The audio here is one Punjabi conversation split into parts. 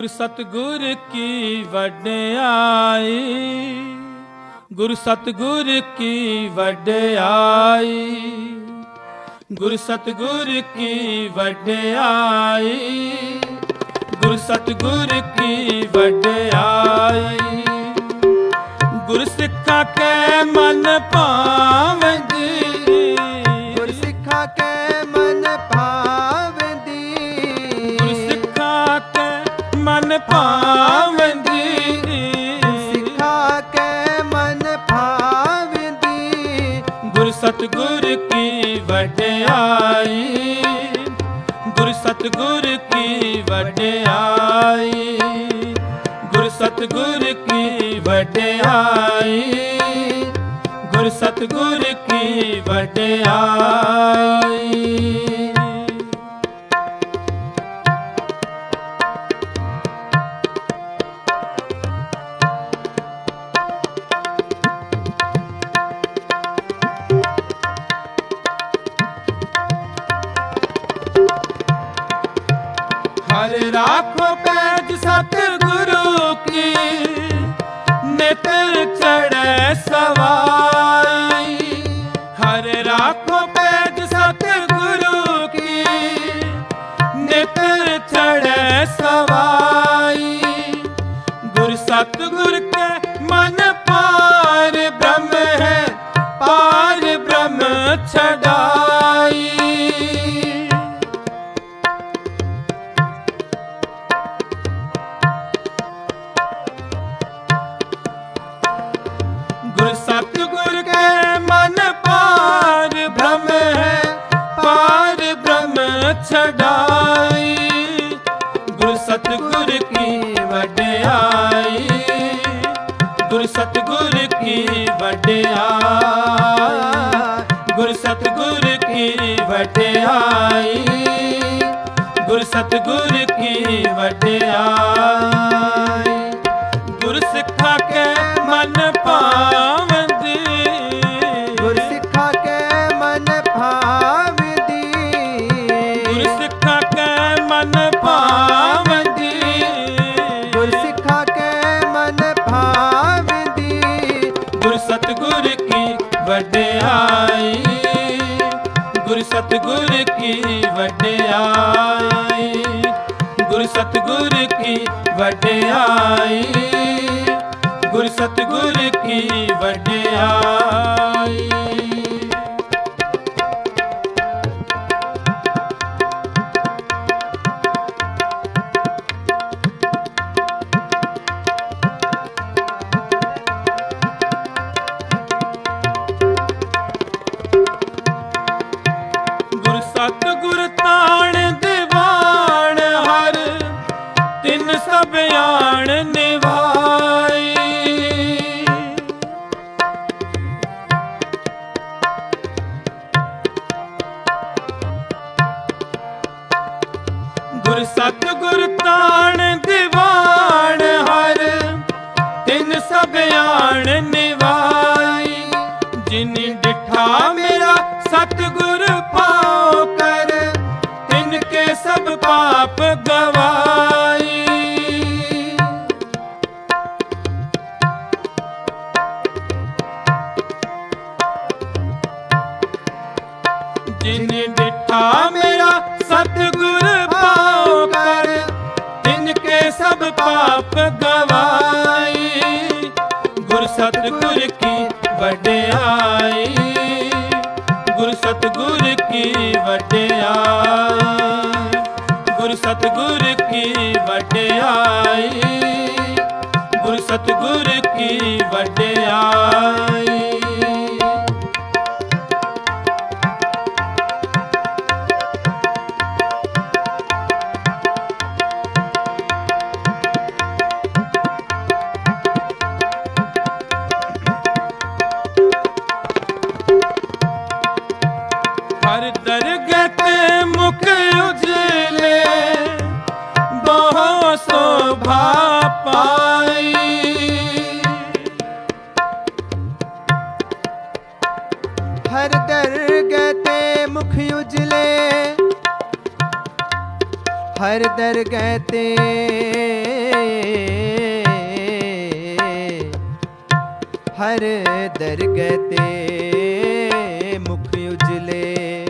ਗੁਰ ਸਤਗੁਰ ਕੀ ਵਡਿਆਈ? ਗੁਰ ਸਤਗੁਰ ਕੀ ਵਡਿਆਈ? ਗੁਰ ਸਤਗੁਰ ਕੀ ਵਡਿਆਈ? ਗੁਰ ਸਤਗੁਰ ਕੀ ਵਡਿਆਈ? ਗੁਰ ਸਿੱਖਾਂ ਕੈ ਮਨ ਭਾਵੰਦੀ ਮਨ ਭਾਵੰਦੀ ਸਿੱਖਾ ਕੈ ਮਨ ਭਾਵੰਦੀ। ਗੁਰ ਸਤਗੁਰ ਕੀ ਵਡਿਆਈ। ਗੁਰ ਸਤਗੁਰ ਕੀ ਵਡਿਆਈ। ਗੁਰ ਸਤਗੁਰ ਕੀ ਵਡਿਆਈ। ਗੁਰ ਸਤਗੁਰ ਕੀ ਵਡਿਆਈ। ਰਾਖੋ ਪੈਜ ਸਤ ਛਡਾਈ ਗੁਰ ਸਤਿਗੁਰ ਕੀ ਵਡਿਆਈ, ਗੁਰ ਸਤਿਗੁਰ ਕੀ ਵਡਿਆਈ, ਗੁਰ ਸਤਿਗੁਰ ਕੀ ਵਡਿਆਈ, ਗੁਰ ਸਤਿਗੁਰ ਕੀ ਵਡਿਆਈ, ਗੁਰ ਸਿੱਖਾ ਕੇ ਮਨ ਭਾਵੰਦੀ ਵਡਿਆਈ ਗੁਰ ਸਤਗੁਰ ਕੀ ਵਡਿਆਈ। ਗੁਰ ਸਤਗੁਰ ਕੀ ਵਡਿਆਈ। ਗੁਰ ਸਤਗੁਰ ਕੀ ਵਡਿਆਈ। ਸਤਿਗੁਰ ਪਾਉ ਕਰ ਤਿਨ ਕੇ ਸਭ ਪਾਪ ਗਵਾਈ। ਜਿਨ ਡਿਠਾ ਮੇਰਾ ਸਤਿਗੁਰ ਪਾਉ ਕਰ ਤਿਨ ਕੇ ਸਭ ਪਾਪ ਗਵਾਈ। ਗੁਰ ਸਤਿਗੁਰ ਕੀ ਵਡਿਆਈ। ਗੁਰ ਕੀ ਵਡਿਆਈ ਗੁਰ ਸਤਿਗੁਰ ਕੀ ਵਡਿਆਈ ਗੁਰ ਸਤਿਗੁਰ ਕੀ ਵਡਿਆਈ ਦਰਗਤ ਮੁਖ ਉਜਲੇ, ਬਹੁ ਸੋਭਾ ਪਾਈ। ਹਰ ਦਰਗਤ ਮੁਖ ਉਜਲੇ, ਹਰ ਦਰਗਹਿ ਤੇ ਹਰ ਦਰਗਹਿ ਤੇ ਮੁਖ ਉਜਲੇ।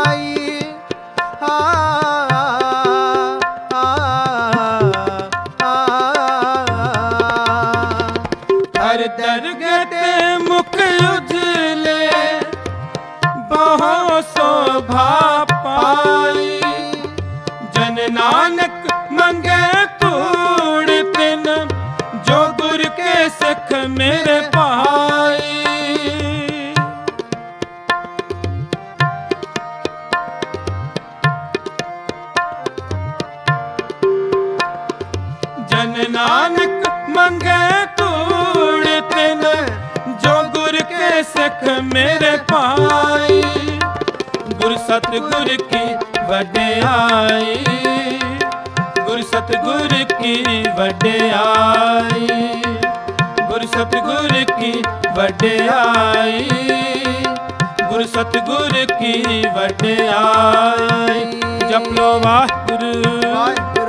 ਉਜਲੇ ਬਹੁ ਸੋਭਾ ਪਾਈ। ਜਨ ਨਾਨਕ ਮੰਗੇ ਧੂੜ ਤਿਨ ਜੋ ਗੁਰ ਕੇ ਸਿੱਖ ਮੇਰੇ ਸਿੱਖ ਮੇਰੇ ਭਾਈ ਗੁਰ ਸਤਿਗੁਰ ਕੀ ਵਡਿਆਈ ਗੁਰ ਸਤਿਗੁਰ ਕੀ ਵਡਿਆਈ ਗੁਰ ਸਤਿਗੁਰ ਕੀ ਵਡਿਆਈ ਗੁਰ ਸਤਿਗੁਰ ਕੀ ਵਡਿਆਈ ਜਪ ਲੋ ਵਾਹਿਗੁਰੂ ਵਾਹਿਗੁਰੂ